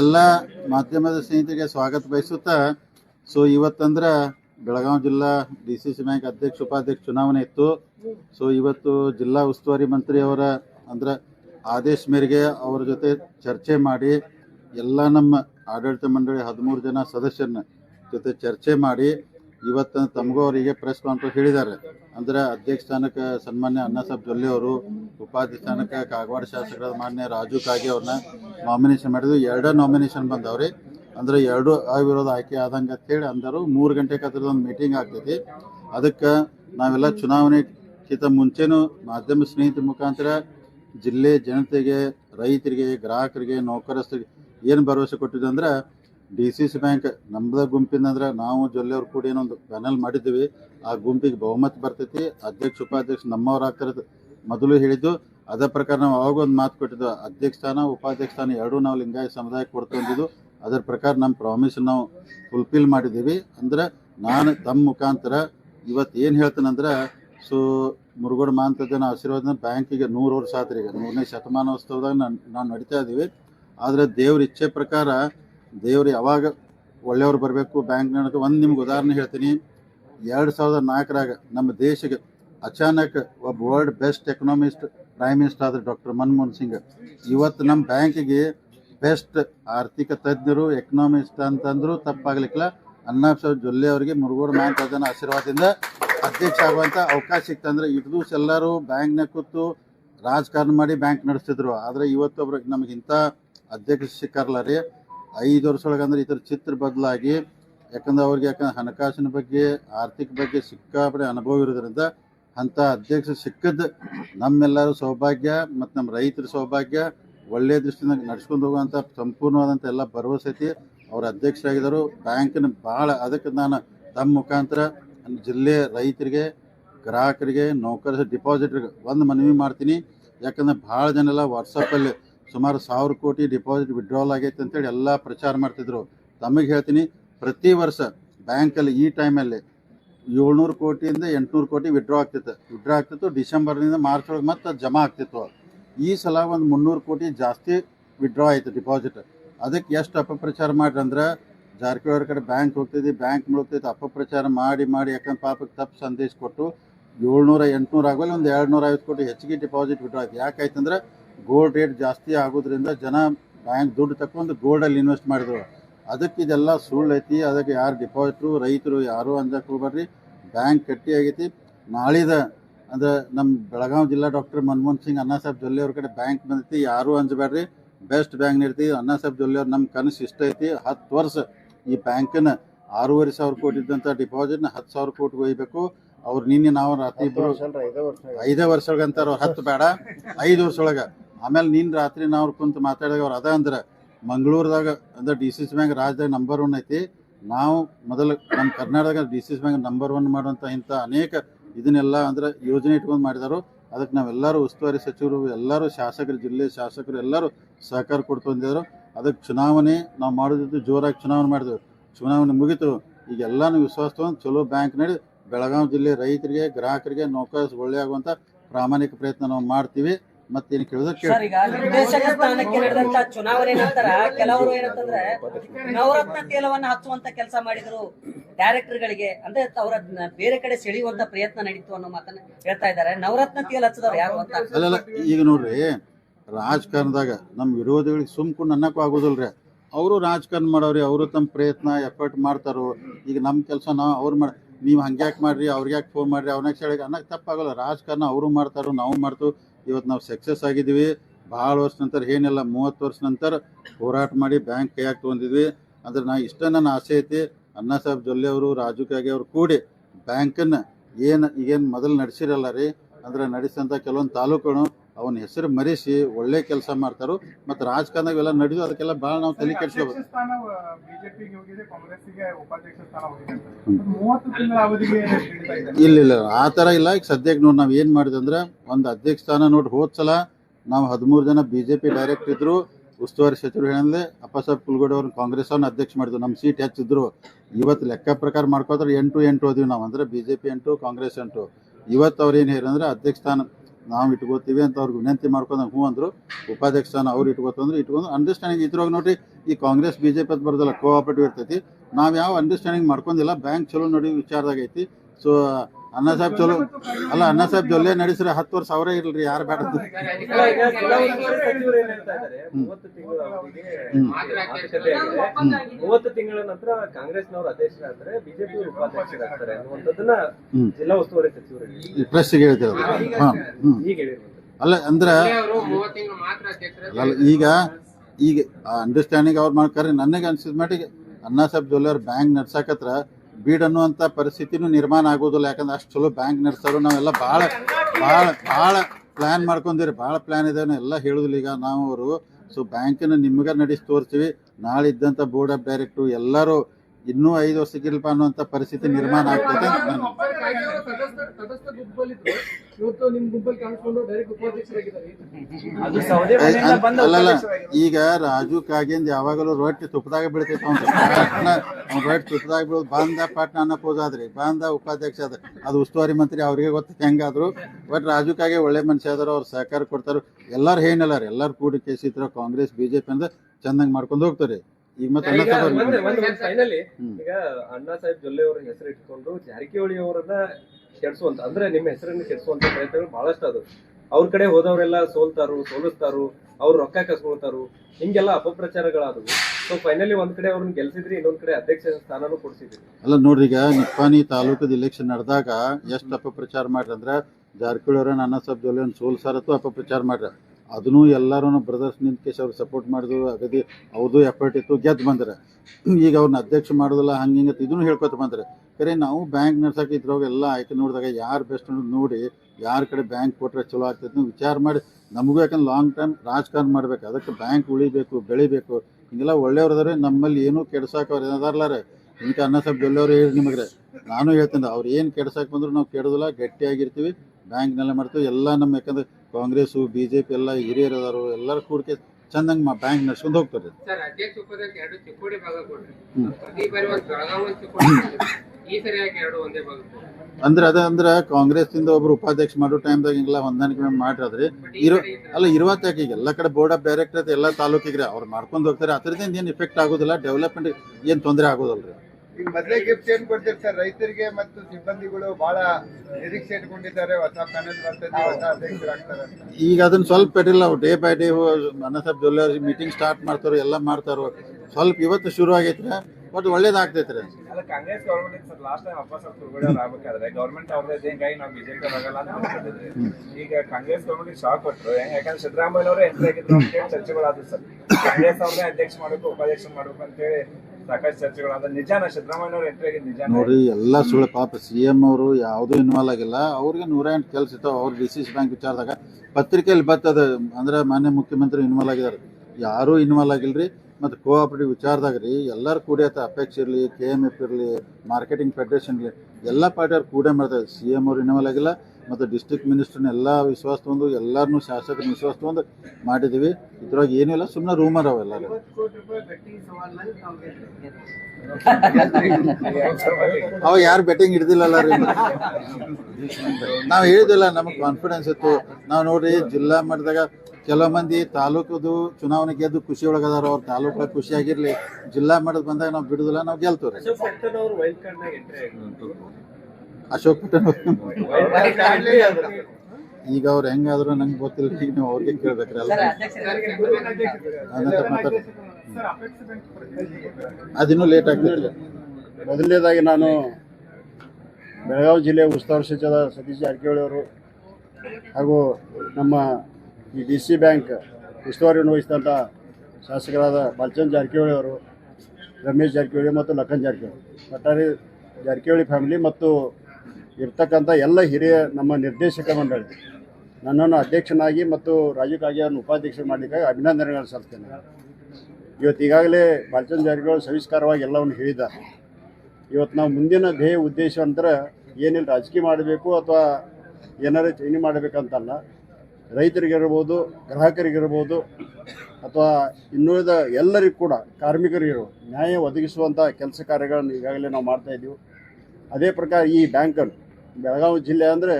ಎಲ್ಲ ಮಾಧ್ಯಮದ ಸ್ನೇಹಿತರಿಗೆ ಸ್ವಾಗತ ಬಯಸುತ್ತಾ, ಸೊ ಇವತ್ತಂದ್ರ ಬೆಳಗಾವಿ ಜಿಲ್ಲಾ ಡಿ ಸಿ ಸಿ ಬ್ಯಾಂಕ್ ಅಧ್ಯಕ್ಷ, ಉಪಾಧ್ಯಕ್ಷ ಚುನಾವಣೆ ಇತ್ತು. ಸೊ ಇವತ್ತು ಜಿಲ್ಲಾ ಉಸ್ತುವಾರಿ ಮಂತ್ರಿ ಅವರ ಅಂದ್ರೆ ಆದೇಶ ಮೇರೆಗೆ ಅವರ ಜೊತೆ ಚರ್ಚೆ ಮಾಡಿ, ಎಲ್ಲ ನಮ್ಮ ಆಡಳಿತ ಮಂಡಳಿ ಹದಿಮೂರು ಜನ ಸದಸ್ಯರನ್ನ ಜೊತೆ ಚರ್ಚೆ ಮಾಡಿ ಇವತ್ತು ತಮಗೂ ಅವರಿಗೆ ಪ್ರೆಸ್ ಕಾನ್ಫರೆನ್ಸ್ ಹೇಳಿದ್ದಾರೆ. ಅಂದ್ರೆ ಅಧ್ಯಕ್ಷ ಸ್ಥಾನಕ್ಕೆ ಸನ್ಮಾನ್ಯ ಅಣ್ಣಾಸಾಬ್ ಜೊಲ್ಲೆ ಅವರು, ಉಪಾಧ್ಯಕ್ಷ ಸ್ಥಾನಕ್ಕೆ ಕಾಗವಾಡ ಶಾಸಕರಾದ ಮಾನ್ಯ ರಾಜು ಕಾಗೆ ಅವ್ರನ್ನ ನಾಮಿನೇಷನ್ ಮಾಡಿದ್ರು. ಎರಡೇ ನಾಮಿನೇಷನ್ ಬಂದವ್ರಿ. ಅಂದ್ರೆ ಎರಡು ಅವಿರೋಧ ಆಯ್ಕೆ ಆದಂಗೆ ಅಂತೇಳಿ ಅಂದರು. ಮೂರು ಗಂಟೆ ಅದ್ರದ್ದು ಒಂದು ಮೀಟಿಂಗ್ ಆಗ್ತೈತಿ. ಅದಕ್ಕೆ ನಾವೆಲ್ಲ ಚುನಾವಣೆಗಿಂತ ಮುಂಚೆನೂ ಮಾಧ್ಯಮ ಸ್ನೇಹಿತರ ಮುಖಾಂತರ ಜಿಲ್ಲೆ ಜನತೆಗೆ, ರೈತರಿಗೆ, ಗ್ರಾಹಕರಿಗೆ, ನೌಕರಸ್ಥರಿಗೆ ಏನು ಭರವಸೆ ಕೊಟ್ಟಿದ್ದು ಅಂದ್ರೆ ಡಿ ಸಿ ಸಿ ಬ್ಯಾಂಕ್ ನಮ್ಮದ ಗುಂಪಿನಂದ್ರೆ ನಾವು ಜೊಲ್ಲೆಯವ್ರು ಕೂಡ ಏನೊಂದು ಪ್ಯಾನಲ್ ಮಾಡಿದ್ದೀವಿ ಆ ಗುಂಪಿಗೆ ಬಹುಮತ ಬರ್ತೈತಿ. ಅಧ್ಯಕ್ಷ, ಉಪಾಧ್ಯಕ್ಷ ನಮ್ಮವ್ರು ಆಗ್ತಿರೋದು ಮೊದಲು ಹೇಳಿದ್ದು. ಅದೇ ಪ್ರಕಾರ ನಾವು ಅವಾಗ ಒಂದು ಮಾತು ಕೊಟ್ಟಿದ್ದು, ಅಧ್ಯಕ್ಷ ಸ್ಥಾನ, ಉಪಾಧ್ಯಕ್ಷ ಸ್ಥಾನ ಎರಡೂ ನಾವು ಲಿಂಗಾಯ ಸಮುದಾಯಕ್ಕೆ ಕೊಡ್ತಂದಿದ್ದು ಅದರ ಪ್ರಕಾರ ನಮ್ಮ ಪ್ರಾಮಿಸ್ ನಾವು ಫುಲ್ಫಿಲ್ ಮಾಡಿದ್ದೀವಿ. ಅಂದ್ರೆ ನಾನು ತಮ್ಮ ಮುಖಾಂತರ ಇವತ್ತು ಏನು ಹೇಳ್ತೇನೆಂದ್ರೆ, ಸೊ ಮುರುಗೋಡು ಮಾಂತದ್ದನ ಆಶೀರ್ವಾದ ಬ್ಯಾಂಕಿಗೆ ನೂರು ವರ್ಷ ಆತ್ರಿ ಈಗ ನೂರನೇ ಶತಮಾನೋತ್ಸವದಾಗ ನಾನು ನಾವು ನಡೀತಾ ಇದ್ದೀವಿ. ಆದರೆ ದೇವ್ರ ಇಚ್ಛೆ ಪ್ರಕಾರ ದೇವ್ರು ಯಾವಾಗ ಒಳ್ಳೆಯವ್ರು ಬರಬೇಕು ಬ್ಯಾಂಕ್ನೊಳಗೆ ಒಂದು ನಿಮ್ಗೆ ಉದಾಹರಣೆ ಹೇಳ್ತೀನಿ. ಎರಡು ಸಾವಿರದ ನಾಲ್ಕರಾಗ ನಮ್ಮ ದೇಶಕ್ಕೆ ಅಚಾನಕ್ ಒಬ್ಬ world best economist prime minister ಆದ್ರೆ ಡಾಕ್ಟರ್ ಮನಮೋಹನ್ ಸಿಂಗ್. ಇವತ್ತು ನಮ್ಮ ಬ್ಯಾಂಕಿಗೆ ಬೆಸ್ಟ್ ಆರ್ಥಿಕ ತಜ್ಞರು ಎಕನಾಮಿಸ್ಟ್ ಅಂತಂದ್ರು ತಪ್ಪಾಗ್ಲಿಕ್ಕಿಲ್ಲ. ಅನ್ನಾಬ್ ಜೊಲ್ಲೆ ಅವರಿಗೆ ಮುರುಗೋಡು ಮಾಂತದನ ಆಶೀರ್ವಾದದಿಂದ ಅಧ್ಯಕ್ಷ ಆಗುವಂಥ ಅವಕಾಶ ಸಿಕ್ತಂದ್ರೆ ದಿವಸ ಎಲ್ಲರೂ ಬ್ಯಾಂಕ್ನ ಕೂತು ರಾಜಕಾರಣ ಮಾಡಿ ಬ್ಯಾಂಕ್ ನಡೆಸ್ತಿದ್ರು. ಆದರೆ ಇವತ್ತೊಬ್ರು ನಮ್ಗೆ ಇಂಥ ಅಧ್ಯಕ್ಷ ಸಿಕ್ಕಾರಲ್ಲ ರೀ ಐದು ವರ್ಷ ಒಳಗೆ ಅಂದ್ರೆ ಈ ಥರ ಚಿತ್ರ ಬದಲಾಗಿ, ಯಾಕಂದ್ರೆ ಅವ್ರಿಗೆ ಯಾಕಂದ್ರೆ ಹಣಕಾಸಿನ ಬಗ್ಗೆ, ಆರ್ಥಿಕ ಬಗ್ಗೆ ಸಿಕ್ಕಾಪಡೆ ಅನುಭವ ಇರೋದ್ರಿಂದ ಅಂಥ ಅಧ್ಯಕ್ಷ ಸಿಕ್ಕದ್ದು ನಮ್ಮೆಲ್ಲರೂ ಸೌಭಾಗ್ಯ ಮತ್ತು ನಮ್ಮ ರೈತರ ಸೌಭಾಗ್ಯ. ಒಳ್ಳೆಯ ದೃಷ್ಟಿಯಿಂದ ನಡ್ಸ್ಕೊಂಡು ಹೋಗುವಂಥ ಸಂಪೂರ್ಣವಾದಂಥ ಎಲ್ಲ ಭರವಸೆ ಐತಿ. ಅವ್ರ ಅಧ್ಯಕ್ಷರಾಗಿದ್ದರು. ಬ್ಯಾಂಕಿನ ಭಾಳ ಅದಕ್ಕೆ ನಾನು ತಮ್ಮ ಮುಖಾಂತರ ಜಿಲ್ಲೆಯ ಜಿಲ್ಲೆ ರೈತರಿಗೆ, ಗ್ರಾಹಕರಿಗೆ ನೌಕರ ಡಿಪಾಸಿಟ್ರಿಗೆ ಒಂದು ಮನವಿ ಮಾಡ್ತೀನಿ. ಯಾಕಂದ್ರೆ ಭಾಳ ಜನ ಎಲ್ಲ ವಾಟ್ಸಪ್ಪಲ್ಲಿ ಸುಮಾರು ಸಾವಿರ ಕೋಟಿ ಡಿಪಾಸಿಟ್ ವಿಡ್ರಾವಲ್ ಆಗೈತೆ ಅಂತೇಳಿ ಎಲ್ಲ ಪ್ರಚಾರ ಮಾಡ್ತಿದ್ರು. ತಮಗೆ ಹೇಳ್ತೀನಿ, ಪ್ರತಿ ವರ್ಷ ಬ್ಯಾಂಕಲ್ಲಿ ಈ ಟೈಮಲ್ಲಿ ಏಳ್ನೂರು ಕೋಟಿಯಿಂದ ಎಂಟುನೂರು ಕೋಟಿ ವಿಡ್ರಾ ಆಗ್ತಿತ್ತು. ವಿಡ್ರಾ ಆಗ್ತಿತ್ತು ಡಿಸೆಂಬರ್ನಿಂದ ಮಾರ್ಚ್ ಒಳಗೆ ಮತ್ತೆ ಜಮಾ ಆಗ್ತಿತ್ತು ಈ ಸಲ ಒಂದು ಮುನ್ನೂರು ಕೋಟಿ ಜಾಸ್ತಿ ವಿಡ್ರಾ ಆಯಿತು ಡಿಪಾಸಿಟ್ ಅದಕ್ಕೆ ಎಷ್ಟು ಅಪಪ್ರಚಾರ ಮಾಡ್ರಿ ಅಂದ್ರೆ, ಜಾರಕಿಹೊಳಿ ಕಡೆ ಬ್ಯಾಂಕ್ ಹೋಗ್ತಿದ್ವಿ ಬ್ಯಾಂಕ್ ಮುಳುಗ್ತೈತಿ ಅಪಪ್ರಚಾರ ಮಾಡಿ ಮಾಡಿ, ಯಾಕಂದ್ರೆ ಪಾಪಕ್ಕೆ ತಪ್ಪು ಸಂದೇಶ ಕೊಟ್ಟು ಏಳ್ನೂರ ಎಂಟುನೂರು ಆಗೋಲ್ಲ ಒಂದು ಎರಡು ನೂರ ಐವತ್ತು ಕೋಟಿ ಹೆಚ್ಚಿಗೆ ಡಿಪಾಸಿಟ್ ವಿಡ್ರಾ ಆಯ್ತು. ಯಾಕಾಯ್ತಂದ್ರೆ ಗೋಲ್ಡ್ ರೇಟ್ ಜಾಸ್ತಿ ಆಗೋದ್ರಿಂದ ಜನ ಬ್ಯಾಂಕ್ ದುಡ್ಡು ತಗೊಂಡು ಗೋಲ್ಡಲ್ಲಿ ಇನ್ವೆಸ್ಟ್ ಮಾಡಿದ್ರು. ಅದಕ್ಕೆ ಇದೆಲ್ಲ ಸುಳ್ಳು ಐತಿ. ಅದಕ್ಕೆ ಯಾರು ಡಿಪಾಸಿಟ್ರು ರೈತರು, ಯಾರು ಅಂಜಕ್ಕೆ ಹೋಗ್ಬೇಡ್ರಿ ಬ್ಯಾಂಕ್ ಕಟ್ಟಿ ಆಗೈತಿ. ನಾಳಿದ ಅಂದ್ರೆ ನಮ್ಮ ಬೆಳಗಾವಿ ಜಿಲ್ಲಾ ಡಾಕ್ಟರ್ ಮನಮೋಹನ್ ಸಿಂಗ್ ಅಣ್ಣಾ ಸಾಹೇಬ್ ಜೊಲ್ಲೆ ಅವ್ರ ಕಡೆ ಬ್ಯಾಂಕ್ ಬಂದೈತಿ. ಯಾರು ಅಂಜಬೇಡ್ರಿ ಬೆಸ್ಟ್ ಬ್ಯಾಂಕ್ ನೀಡ್ತಿ. ಅಣ್ಣಾ ಸಾಹೇಬ್ ಜೊಲ್ಲೆ ಅವ್ರ ನಮ್ಮ ಕನಸು ಇಷ್ಟ ಐತಿ. ಹತ್ತು ವರ್ಷ ಈ ಬ್ಯಾಂಕನ್ನು ಆರೂವರೆ ಸಾವಿರ ಕೋಟಿ ಇದ್ದಂಥ ಡಿಪಾಸಿಟ್ನ ಹತ್ತು ಸಾವಿರ ಕೋಟಿಗೆ ಒಯ್ಬೇಕು. ಅವ್ರು ನಿನ್ನೆ ನಾವು ರಾತ್ರಿ ಇಬ್ಬರು ಐದೇ ವರ್ಷೊಳಗೆ ಅಂತಾರ ಅವ್ರು ಹತ್ತು ಬೇಡ ಐದು ವರ್ಷ ಒಳಗೆ ಆಮೇಲೆ ನಿನ್ನ ರಾತ್ರಿ ನಾವು ಕುಂತು ಮಾತಾಡಿದಾಗ ಅವ್ರು ಅದ ಅಂದ್ರೆ ಮಂಗಳೂರದಾಗ ಅಂದ್ರೆ ಡಿ ಸಿ ಸಿ ಬ್ಯಾಂಕ್ ರಾಜ್ಯದಾಗ ನಂಬರ್ ಒನ್ ಐತಿ. ನಾವು ಮೊದಲು ನಮ್ಮ Karnataka D C C bank number one ಮಾಡುವಂಥ ಇಂಥ ಅನೇಕ ಇದನ್ನೆಲ್ಲ ಅಂದ್ರೆ ಯೋಜನೆ ಇಟ್ಕೊಂಡು ಮಾಡಿದಾರು. ಅದಕ್ಕೆ ನಾವೆಲ್ಲರೂ ಉಸ್ತುವಾರಿ ಸಚಿವರು ಎಲ್ಲರೂ ಶಾಸಕರು ಜಿಲ್ಲೆ ಶಾಸಕರು ಎಲ್ಲರೂ ಸಹಕಾರ ಕೊಡ್ತು ಅಂದಿದ್ರು ಅದಕ್ಕೆ ಚುನಾವಣೆ ನಾವು ಮಾಡೋದಿದ್ದು ಜೋರಾಗಿ ಚುನಾವಣೆ ಮಾಡಿದೆವು. ಚುನಾವಣೆ ಮುಗಿತು. ಈಗ ಎಲ್ಲಾನು ವಿಶ್ವಾಸ ತಗೊಂಡು ಚಲೋ ಬ್ಯಾಂಕ್ ನಡಿ ಬೆಳಗಾವಿ ಜಿಲ್ಲೆ ರೈತರಿಗೆ ಗ್ರಾಹಕರಿಗೆ ನೌಕರ ಒಳ್ಳೆ ಆಗುವಂತ ಪ್ರಾಮಾಣಿಕ ಪ್ರಯತ್ನ ನಾವು ಮಾಡ್ತೀವಿ. ಮತ್ತೇನು ಕೇಳಿದ್ರೆ ಕೇಳಿ. ಸರ್ ಈಗ ನಿರ್ದೇಶಕ ಸ್ಥಾನಕ್ಕೆ ನಡೆದಂತ ಚುನಾವಣೆ ನಂತರ ಕೆಲವರು ಏನಂತಂದ್ರೆ ನವರತ್ನ ತೇಲವನ್ನ ಹಚ್ಚುವಂತ ಕೆಲಸ ಮಾಡಿದ್ರು ಡೈರೆಕ್ಟರ್ ಗಳಿಗೆ ಅಂದ್ರೆ ಅವರ ಬೇರೆ ಕಡೆ ಸೆಳೆಯುವಂತ ಪ್ರಯತ್ನ ನಡೀತು ಅನ್ನೋ ಮಾತನ್ನ ಹೇಳ್ತಾ ಇದ್ದಾರೆ. ನವರತ್ನ ತೇಲ್ ಹಚ್ಚದವ್ರು ಯಾರು ಅಂತ? ಅಲ್ಲಲ್ಲ ಈಗ ನೋಡ್ರಿ ರಾಜಕಾರಣದಾಗ ನಮ್ಮ ವಿರೋಧಿಗಳಿಗೆ ಸುಮ್ಕೊಂಡು ಅನ್ನಕ್ಕೂ ಆಗೋದಿಲ್ರಿ. ಅವರು ರಾಜಕಾರಣ ಮಾಡೋರಿ ಅವರು ತಮ್ಮ ಪ್ರಯತ್ನ ಎಫರ್ಟ್ ಮಾಡ್ತಾರೋ ಈಗ ನಮ್ಮ ಕೆಲಸ ನಾವು ಅವ್ರು ಮಾಡಿ ನೀವು ಹಂಗ್ಯಾಕೆ ಮಾಡ್ರಿ, ಅವ್ರಿಗೆ ಯಾಕೆ ಫೋನ್ ಮಾಡ್ರಿ ಅವ್ನಾಗ ಹೇಳಿ ಅನ್ನಕ್ಕೆ ತಪ್ಪಾಗಲ್ಲ. ರಾಜಕಾರಣ ಅವರು ಮಾಡ್ತಾರೋ, ನಾವು ಮಾಡ್ತು. ಇವತ್ತು ನಾವು ಸಕ್ಸಸ್ ಆಗಿದ್ದೀವಿ. ಭಾಳ ವರ್ಷ ನಂತರ, ಏನಿಲ್ಲ, ಮೂವತ್ತು ವರ್ಷ ನಂತರ ಹೋರಾಟ ಮಾಡಿ ಬ್ಯಾಂಕ್ ಕೈಯಾಗ ತೊಗೊಂಡಿದ್ವಿ. ಅಂದ್ರೆ ನಾ ಇಷ್ಟ ನನ್ನ ಆಸೆ ಐತಿ, ಅಣ್ಣಾ ಸಾಹೇಬ್ ಜೊಲ್ಲೆ ಅವರು, ರಾಜು ಕಾಗೆ ಅವರು ಕೂಡಿ ಬ್ಯಾಂಕನ್ನು ಏನು, ಈಗೇನು ಮೊದಲು ನಡೆಸಿರಲ್ಲ ರೀ, ಅಂದ್ರೆ ನಡೆಸಿದಂಥ ಕೆಲವೊಂದು ತಾಲೂಕುಗಳು ಅವನ ಹೆಸರು ಮರೆಸಿ ಒಳ್ಳೆ ಕೆಲಸ ಮಾಡ್ತಾರೋ. ಮತ್ತು ರಾಜಕಾರಣದಾಗ ಎಲ್ಲ ನಡೆದು ಅದಕ್ಕೆಲ್ಲ ಭಾಳ ನಾವು ತಲೆ ಕೆಡಿಸ್ಕೋಬೇಕು ಇದ್ದಾರೆ? ಇಲ್ಲ ಇಲ್ಲ ಆ ಥರ ಇಲ್ಲ. ಈಗ ಸದ್ಯಕ್ಕೆ ನೋಡಿ ನಾವು ಏನು ಮಾಡಿದೆ ಅಂದ್ರೆ ಒಂದು ಅಧ್ಯಕ್ಷ ಸ್ಥಾನ ನೋಡಿ ಹೋದ ಸಲ ನಾವು ಹದಿಮೂರು ಜನ ಬಿ ಜೆ ಪಿ ಡೈರೆಕ್ಟ್ ಇದ್ರು. ಉಸ್ತುವಾರಿ ಸಚಿವರು ಹೇಳಿದ್ರೆ ಅಪ್ಪಸಾಬ್ ಕುಲ್ಗೋಡಿ ಅವ್ರನ್ನ ಕಾಂಗ್ರೆಸ್ ಅವ್ರನ್ನ ಅಧ್ಯಕ್ಷ ಮಾಡಿದ್ರು. ನಮ್ಮ ಸೀಟ್ ಹೆಚ್ಚಿದ್ರು. ಇವತ್ತು ಲೆಕ್ಕ ಪ್ರಕಾರ ಮಾಡ್ಕೋತಾರೆ ಎಂಟು ಎಂಟು ಹೋದ್ವಿ ನಾವು ಅಂದ್ರೆ ಬಿ ಜೆ ಪಿ ಎಂಟು ಕಾಂಗ್ರೆಸ್ ಎಂಟು ಇವತ್ತು ಅವ್ರು ಏನು ಹೇಳಿದ್ರೆ ಅಧ್ಯಕ್ಷ ಸ್ಥಾನ ನಾವು ಇಟ್ಕೋತೀವಿ ಅಂತ ಅವ್ರಿಗೆ ವಿನಂತಿ ಮಾಡ್ಕೊಂಡು ಹ್ಞೂ ಅಂದರು. ಉಪಾಧ್ಯಕ್ಷ ಸ್ಥಾನ ಅವ್ರು ಇಟ್ಕೋತಂದ್ರೆ, ಇಟ್ಕೊಂಡು ಅಂಡರ್ಸ್ಟ್ಯಾಂಡಿಂಗ್ ಇದ್ರೊಳಗೆ ನೋಡಿ ಈ ಕಾಂಗ್ರೆಸ್ ಬಿ ಜೆ ಪಿ ಅಂತ ಬರೋದಲ್ಲ ಕೋಆಪರೇಟಿವ್ ಇರ್ತೈತಿ. ನಾವು ಯಾವ ಅಂಡರ್ಸ್ಟ್ಯಾಂಡಿಂಗ್ ಮಾಡ್ಕೊಂಡಿಲ್ಲ ಬ್ಯಾಂಕ್ ಚಲೋ ನೋಡಿ ವಿಚಾರದಾಗ ಐತಿ. ಸೊ ಅಣ್ಣ ಸಾಹೇಬ್ ಚಲೋ ಅಲ್ಲ ಅಣ್ಣ ಸಾಹೇಬ್ ಜೊಲ್ಲೆ ನಡೆಸ್ರೆ ಹತ್ತು ವರ್ಷ ಅವರೇ ಇಲ್ರಿ ಯಾರು ಬೇಡ ಮೂವತ್ತು ತಿಂಗಳ ನಂತರ ಬಿಜೆಪಿ. ಜಿಲ್ಲಾ ಅಲ್ಲ, ಅಂದ್ರೆ ಈಗ ಈಗ ಅಂಡರ್ಸ್ಟ್ಯಾಂಡಿಂಗ್ ಅವ್ರು ಮಾಡ್ತಾರೆ ನನಗೆ ಅನ್ಸಿದ ಮಟ್ಟಿಗೆ ಅಣ್ಣಾ ಸಾಹೇಬ್ ಜುವೆಲ್ಲರ್ ಬ್ಯಾಂಕ್ ನಡ್ಸಕತ್ರ ಬೀಡ್ ಅನ್ನುವಂಥ ಪರಿಸ್ಥಿತಿನೂ ನಿರ್ಮಾಣ ಆಗೋದಿಲ್ಲ ಯಾಕಂದ್ರೆ ಅಷ್ಟು ಚಲೋ ಬ್ಯಾಂಕ್ ನಡೆಸೋರು ನಾವೆಲ್ಲ ಭಾಳ ಭಾಳ ಭಾಳ ಪ್ಲ್ಯಾನ್ ಮಾಡ್ಕೊಂಡಿರಿ ಭಾಳ ಪ್ಲ್ಯಾನ್ ಇದೆ ಎಲ್ಲ ಹೇಳುದಿಲ್ಲ. ಈಗ ನಾವು ಅವರು ಸೊ ಬ್ಯಾಂಕನ್ನು ನಿಮ್ಗೆ ನಡೆಸಿ ತೋರಿಸ್ತೀವಿ. ನಾಳೆ ಇದ್ದಂಥ ಬೋರ್ಡ್ ಆಫ್ ಡೈರೆಕ್ಟ್ರು ಎಲ್ಲರೂ ಇನ್ನೂ ಐದು ವರ್ಷಕ್ಕಿಲ್ಪ ಅನ್ನುವಂತ ಪರಿಸ್ಥಿತಿ ನಿರ್ಮಾಣ ಆಗ್ತದೆ. ಅಲ್ಲಲ್ಲ. ಈಗ ರಾಜು ಕಾಗಿಂದ ಯಾವಾಗಲೂ ರೊಟ್ಟಿ ತುಪ್ಪದಾಗ ಬೀಳ್ತೈತೆ ರೊಟ್ಟಿ ತುಪ್ಪದಾಗ ಬೀಳೋದು ಬಾಂಧ ಪಾಟ್ನ ಅನ್ನಪೋಸ್ ಆದ್ರಿ ಬಾಂಧ ಉಪಾಧ್ಯಕ್ಷ ಅದ ಅದು ಉಸ್ತುವಾರಿ ಮಂತ್ರಿ ಅವ್ರಿಗೆ ಗೊತ್ತ ಹೆಂಗಾದ್ರು. ಬಟ್ ರಾಜು ಕಾಗೆ ಒಳ್ಳೆ ಮನುಷ್ಯ ಅದಾರ ಅವ್ರು ಸಹಕಾರ ಕೊಡ್ತಾರ. ಎಲ್ಲಾರು ಏನಿಲ್ಲ ಎಲ್ಲಾರು ಕೂಡಿ ಕೇಸಿದ್ರು ಕಾಂಗ್ರೆಸ್, ಬಿಜೆಪಿ ಅಂದ್ರೆ ಚಂದಂಗ್ ಮಾಡ್ಕೊಂಡು ಹೋಗ್ತಾರೆ. ಈಗ ಮತ್ತೆ ಅಣ್ಣ ಈಗ ಸಾಹೇಬ್ ಒಂದ್- ಒಂದ್- ಒಂದ್ ಫೈನಲಿ ಈಗ ಅಣ್ಣಾ ಸಾಹೇಬ್ ಜೊಲ್ಲೆ ಅವರ ಹೆಸರು ಇಟ್ಕೊಂಡು ಜಾರಕಿಹೊಳಿ ಅವರನ್ನ ಕೆಡ್ಸುವಂತ ಅಂದ್ರೆ ನಿಮ್ಮ ಹೆಸರನ್ನ ಕೆಡ್ಸುವಂತ ಪ್ರಯತ್ನಗಳು ಬಹಳಷ್ಟು ಅದು ಅವ್ರ ಕಡೆ ಹೋದವರೆಲ್ಲ ಸೋಲ್ತಾರು ಸೋಲಿಸ್ತಾರು ಅವ್ರು ರೊಕ್ಕ ಕಸ್ಕೊಳ್ತಾರು ಹಿಂಗೆಲ್ಲ ಅಪಪ್ರಚಾರಗಳಾದವು. ಸೊ ಫೈನಲಿ ಒಂದ್ ಕಡೆ ಅವ್ರನ್ನ ಗೆಲ್ಸಿದ್ರಿ ಇನ್ನೊಂದ್ ಕಡೆ ಅಧ್ಯಕ್ಷ ಸ್ಥಾನನೂ ಕೊಡ್ಸಿದ್ರಿ. ಅಲ್ಲ ನೋಡ್ರಿ ಈಗ ನಿಪ್ಪಾನಿ ತಾಲೂಕದ ಇಲೆಕ್ಷನ್ ನಡೆದಾಗ ಎಷ್ಟು ಅಪಪ್ರಚಾರ ಮಾಡ್ರಿ ಅಂದ್ರೆ ಜಾರಕಿಹೊಳಿ ಅವರ ಅಣ್ಣ ಸಾಹೇಬ್ ಜೊಲ್ಲೆ ಸೋಲ್ಸಾರತ್ತು ಅಪಪ್ರಚಾರ ಮಾಡ್ರಿ. ಅದನ್ನೂ ಎಲ್ಲರೂ ಬ್ರದರ್ಸ್ ನಿಂತ್ಕೇಶ್ ಅವ್ರು ಸಪೋರ್ಟ್ ಮಾಡಿದ್ರು. ಅಗದಿ ಅವ್ರದ್ದು ಎಫರ್ಟ್ ಇತ್ತು, ಗೆದ್ದು ಬಂದ್ರೆ. ಈಗ ಅವ್ರನ್ನ ಅಧ್ಯಕ್ಷ ಮಾಡೋದಿಲ್ಲ, ಹಂಗೆ ಹಿಂಗೆ ಇದನ್ನು ಹೇಳ್ಕೊತ ಬಂದ್ರೆ. ಕರೆ, ನಾವು ಬ್ಯಾಂಕ್ ನಡ್ಸಕ್ಕೆ ಇದ್ರೊಳಗೆ ಎಲ್ಲ ಆಯ್ಕೆ ನೋಡಿದಾಗ ಯಾರು ಬೆಸ್ಟ್ ನೋಡಿ, ಯಾರ ಕಡೆ ಬ್ಯಾಂಕ್ ಕೊಟ್ಟರೆ ಚಲೋ ಆಗ್ತೈತೆ ವಿಚಾರ ಮಾಡಿ, ನಮಗೂ ಯಾಕಂದ್ರೆ ಲಾಂಗ್ ಟೈಮ್ ರಾಜಕಾರಣ ಮಾಡ್ಬೇಕು. ಅದಕ್ಕೆ ಬ್ಯಾಂಕ್ ಉಳಿಬೇಕು, ಬೆಳಿಬೇಕು. ಹಿಂಗೆಲ್ಲ ಒಳ್ಳೆಯವ್ರು ಅದಾರೆ ನಮ್ಮಲ್ಲಿ ಏನೂ ಕೆಡ್ಸಕ್ಕೆ ಅವ್ರು ಏನಾದಾರ್ಲಾರೆ ಇಂಥ ಅನ್ನ ಸಾಹೇಬ್ ಬೆಲ್ಲವ್ರು ಹೇಳಿ ನಿಮಗೆ. ನಾನು ಹೇಳ್ತೀನಿ, ಅವ್ರು ಏನು ಕೆಡ್ಸಕ್ಕೆ ಬಂದ್ರು ನಾವು ಕೆಡೋದಿಲ್ಲ, ಗಟ್ಟಿಯಾಗಿರ್ತೀವಿ. ಬ್ಯಾಂಕ್ನೆಲ್ಲ ಮಾಡ್ತೀವಿ. ಎಲ್ಲ ನಮ್ಮ ಯಾಕಂದ್ರೆ ಕಾಂಗ್ರೆಸ್ಸು ಬಿ ಜೆ ಪಿ ಎಲ್ಲ ಹಿರಿಯರು ಅದಾರು ಎಲ್ಲರೂ ಕೂಡಿಕೆ ಚಂದಂಗ್ ಮಾ ಬ್ಯಾಂಕ್ ನಡ್ಸ್ಕೊಂಡು ಹೋಗ್ತಾರೆ ಸರ್ ಅಧ್ಯಕ್ಷ ಉಪಾಧ್ಯಕ್ಷ ಎರಡು ಚಿಕ್ಕೋಡಿ ಭಾಗ ಕೊಡ್ರಿ ಹ್ಮ್. ಪ್ರತಿ ಬಾರಿ ಒಂದು ಬೆಳಗಾವಿ ಒಂದು ಚಿಕ್ಕೋಡಿ ಈ ಸರಿ ಯಾಕೆ ಎರಡು ಒಂದೇ ಭಾಗ ಕೊಡ್ರಿ? ಅಂದ್ರೆ ಅದ ಅಂದ್ರೆ ಕಾಂಗ್ರೆಸ್ನಿಂದ ಒಬ್ರು ಉಪಾಧ್ಯಕ್ಷ ಮಾಡೋ ಟೈಮ್ದಾಗ ಹಿಂಗೆಲ್ಲ ಹೊಂದಾಣಿಕೆ ಮಾಡ್ರಿ ಇರೋ ಅಲ್ಲ ಇರುವತ್ತಾಕ ಈಗ ಎಲ್ಲ ಕಡೆ ಬೋರ್ಡ್ ಆಫ್ ಡೈರೆಕ್ಟರ್ ಎಲ್ಲ ತಾಲೂಕಿಗ್ರೆ ಅವ್ರು ಮಾಡ್ಕೊಂಡು ಹೋಗ್ತಾರೆ ಅದರಿಂದ ಏನು ಇಫೆಕ್ಟ್ ಆಗೋದಿಲ್ಲ ಡೆವಲಪ್ಮೆಂಟ್ ಏನು ತೊಂದರೆ ಆಗೋದಿಲ್ಲ ರೀ ಈಗ ಮೊದಲೇ ಗಿಫ್ಟ್ ಏನ್ ಕೊಡ್ತೀರಿ ಸರ್ ರೈತರಿಗೆ ಮತ್ತು ಸಿಬ್ಬಂದಿಗಳು ಬಹಳ ನಿರೀಕ್ಷೆ ಇಟ್ಕೊಂಡಿದ್ದಾರೆ. ಹೊಸ ಪ್ಯಾನೆಲ್ ಬರ್ತದೆ ಹೊಸ ಅಧ್ಯಕ್ಷರಾಗ್ತಾರೆ ಅಂತ. ಈಗ ಅದನ್ನ ಸ್ವಲ್ಪ ಇಟ್ಟಿಲ್ಲ day by day Annasaheb jewellers meeting start ಮಾಡ್ತಾರೋ ಎಲ್ಲ ಮಾಡ್ತಾರೋ ಸ್ವಲ್ಪ ಇವತ್ತು ಶುರು ಆಗೈತ್ರಿ ಬಟ್ ಒಳ್ಳೇದಾಗ್ತೈತ್ರಿ ಅಲ್ಲ Congress government sir last time ವಾಪಸ್ ಕುರುಗಡೆ ಅವ್ರು ಆಗ್ಬೇಕಾದ್ರೆ ಗೌರ್ಮೆಂಟ್ ಅವ್ರದ್ದು ಹಿಂಗಾಗಿ ನಾವು ಬಿಜೆಪಿ ಆಗಲ್ಲ ಅಂತ ಅನ್ಕೊಂಡಿದ್ವಿ. ಈಗ ಕಾಂಗ್ರೆಸ್ ಗೌರ್ಮೆಂಟ್ ಶಾಕ್ ಕೊಟ್ಟರು ಯಾಕಂದ್ರೆ ಸಿದ್ದರಾಮಯ್ಯ ಅವರೇ ಎಂಟ್ರಿ ಆಗಿದ್ರು ಅಂತ ಹೇಳಿ ಚರ್ಚೆಗಳಾದ್ರು ಸರ್ ಕಾಂಗ್ರೆಸ್ ಅವ್ರನ್ನೇ ಅಧ್ಯಕ್ಷ ಮಾಡಬೇಕು ಉಪಾಧ್ಯಕ್ಷ ಮಾಡಬೇಕು ಅಂತ ಹೇಳಿ ನೋಡ್ರಿ ಎಲ್ಲ ಸುಳ್ಳು ಪಾಪ ಸಿ ಎಂ ಅವರು ಯಾವುದೂ ಇನ್ವಾಲ್ವ್ ಆಗಿಲ್ಲ. ಅವ್ರಿಗೆ ನೂರ ಎಂಟು ಕೆಲಸ ಇತ್ತು. ಅವ್ರು ಡಿ ಬ್ಯಾಂಕ್ ವಿಚಾರದಾಗ ಪತ್ರಿಕೆಯಲ್ಲಿ ಬರ್ತದ ಅಂದ್ರೆ ಮಾನ್ಯ ಮುಖ್ಯಮಂತ್ರಿ ಇನ್ವಾಲ್ವ್ ಆಗಿದ್ದಾರೆ. ಯಾರೂ ಇನ್ವಾಲ್ವ್ ಆಗಿಲ್ರಿ. ಮತ್ತು ಕೋಆಪರೇಟಿವ್ ವಿಚಾರದಾಗ ರೀ, ಎಲ್ಲರೂ ಕೂಡ ಆತ ಅಪೆಕ್ಸ್ ಇರಲಿ ಕೆ ಎಂ ಎಫ್ ಇರಲಿ ಮಾರ್ಕೆಟಿಂಗ್ ಫೆಡರೇಷನ್ ಇರಲಿ, ಎಲ್ಲ ಪಾರ್ಟಿಯವ್ರು ಕೂಡೇ ಮಾಡ್ತಾರೆ ಸಿ ಎಂ ಅವ್ರು ಇನ್ವಾಲ್ವ್ ಆಗಿಲ್ಲ. ಮತ್ತು ಡಿಸ್ಟ್ರಿಕ್ಟ್ ಮಿನಿಸ್ಟರ್ನ ಎಲ್ಲ ವಿಶ್ವಾಸ ತೊಗೊಂಡು ಎಲ್ಲರನ್ನೂ ಶಾಸಕರ ವಿಶ್ವಾಸ ತೊಗೊಂಡು ಮಾಡಿದ್ದೀವಿ ಇದ್ರೊಳಗೆ ಏನಿಲ್ಲ ಸುಮ್ಮನೆ ರೂಮರ್ ಕಾಂಗ್ರೆಸ್ ಅವ ಯಾರು ಬೆಟ್ಟಿಂಗ್ ಹಿಡ್ದಿಲ್ಲಲ್ಲ ರೀ ನಾವು ಹೇಳಿದಿಲ್ಲ ನಮಗೆ ಕಾನ್ಫಿಡೆನ್ಸ್ ಇತ್ತು. ನಾವು ನೋಡ್ರಿ, ಜಿಲ್ಲಾ ಮಟ್ಟದಾಗ ಕೆಲವು ಮಂದಿ ತಾಲೂಕದು ಚುನಾವಣೆ ಗೆದ್ದು ಖುಷಿ ಒಳಗದಾರ ಅವ್ರ ತಾಲೂಕು ಖುಷಿ ಆಗಿರ್ಲಿ. ಜಿಲ್ಲಾ ಮಟ್ಟದ ಬಂದಾಗ ನಾವು ಬಿಡುದಿಲ್ಲ, ನಾವು ಗೆಲ್ತೀವಿ ಅಶೋಕ್ ಪಟ್ಟಣ್ ಆದ್ರು ಈಗ ಅವ್ರು ಹೆಂಗಾದ್ರು ನಂಗೆ ಗೊತ್ತಿಲ್ಲ ಈಗ ನೀವು ಅವ್ರಿಗೆ ಕೇಳ್ಬೇಕ್ರಿ ಅಲ್ಲ. ಸರ್ ಅಧ್ಯಕ್ಷ ಸರ್ ಅಪೇಕ್ಷೆ ಬ್ಯಾಂಕ್ ಪ್ರತಿನಿಧಿ ಅದಿನ್ನೂ ಲೇಟ್ ಆಗ್ತೈತಿ ಮೊದಲನೇದಾಗಿ ನಾನು ಬೆಳಗಾವಿ ಜಿಲ್ಲೆ ಉಸ್ತುವಾರಿ ಸಚಿವ ಸತೀಶ್ ಜಾರಕಿಹೊಳಿ ಅವರು ಹಾಗೂ ನಮ್ಮ ಈ ಡಿ ಸಿ ಬ್ಯಾಂಕ್ ಉಸ್ತುವಾರಿಯನ್ನು ವಹಿಸಿದಂಥ ಶಾಸಕರಾದ ಬಾಲಚಂದ್ ಜಾರಕಿಹೊಳಿ ಅವರು ರಮೇಶ್ ಜಾರಕಿಹೊಳಿ ಮತ್ತು ಲಖನ್ ಜಾರಕಿಹೊಳಿ. ಒಟ್ಟಾರೆ ಜಾರಕಿಹೊಳಿ ಫ್ಯಾಮಿಲಿ ಮತ್ತು ಇರ್ತಕ್ಕಂಥ ಎಲ್ಲ ಹಿರಿಯ ನಮ್ಮ ನಿರ್ದೇಶಕ ಮಂಡಳಿ ನನ್ನನ್ನು ಅಧ್ಯಕ್ಷನಾಗಿ ಮತ್ತು ರಾಜೀವ್ ಕಾಗೆ ಅವರನ್ನು ಉಪಾಧ್ಯಕ್ಷ ಮಾಡಲಿಕ್ಕಾಗಿ ಅಭಿನಂದನೆಗಳನ್ನು ಸಲ್ತೇನೆ ಇವತ್ತು ಈಗಾಗಲೇ ಬಾಲಚಂದ್ರ ಜಾರಿಗಳು ಸವಿಸ್ಕಾರವಾಗಿ ಎಲ್ಲವನ್ನು ಹೇಳಿದ್ದಾರೆ. ಇವತ್ತು ನಾವು ಮುಂದಿನ ಧ್ಯೇಯ ಉದ್ದೇಶ ಅಂದ್ರೆ ಏನಿಲ್ಲ, ರಾಜಕೀಯ ಮಾಡಬೇಕು ಅಥವಾ ಏನಾರು ಚೇಂಜ್ ಮಾಡಬೇಕಂತಲ್ಲ. ರೈತರಿಗಿರ್ಬೋದು, ಗ್ರಾಹಕರಿಗಿರ್ಬೋದು, ಅಥವಾ ಇನ್ನುಳಿದ ಎಲ್ಲರಿಗೂ ಕೂಡ ಕಾರ್ಮಿಕರಿಗಿರೋ ನ್ಯಾಯ ಒದಗಿಸುವಂಥ ಕೆಲಸ ಕಾರ್ಯಗಳನ್ನು ಈಗಾಗಲೇ ನಾವು ಮಾಡ್ತಾ ಇದ್ದೀವಿ. ಅದೇ ಪ್ರಕಾರ ಈ ಬ್ಯಾಂಕನ್ನು ಬೆಳಗಾವಿ ಜಿಲ್ಲೆ ಅಂದರೆ